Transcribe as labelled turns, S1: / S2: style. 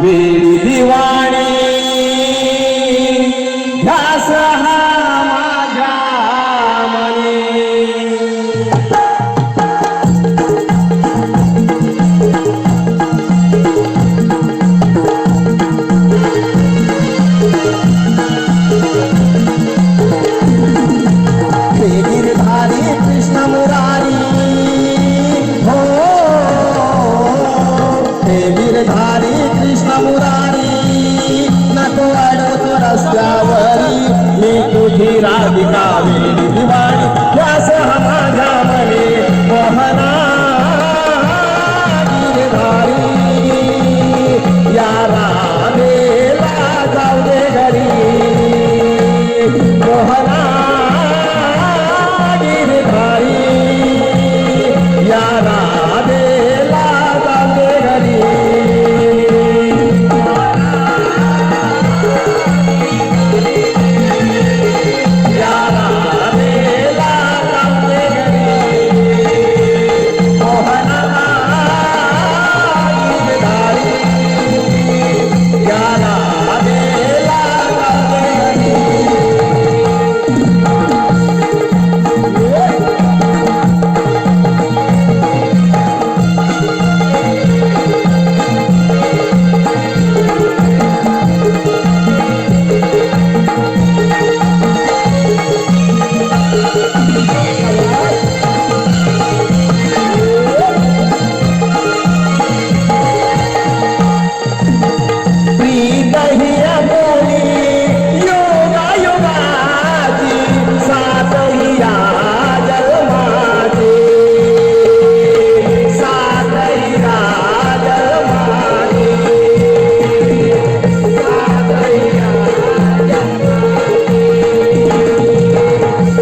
S1: वेळी दिवाणी ध्यास भारी कृष्ण मुरारी नको अडवत रस्त्यावरी. मी तुझी राधिका वेळी दिवाळी व्यास हा माझ्या मने मोहना भारी या रामेला जाऊ दे घरी. मोहना भारी या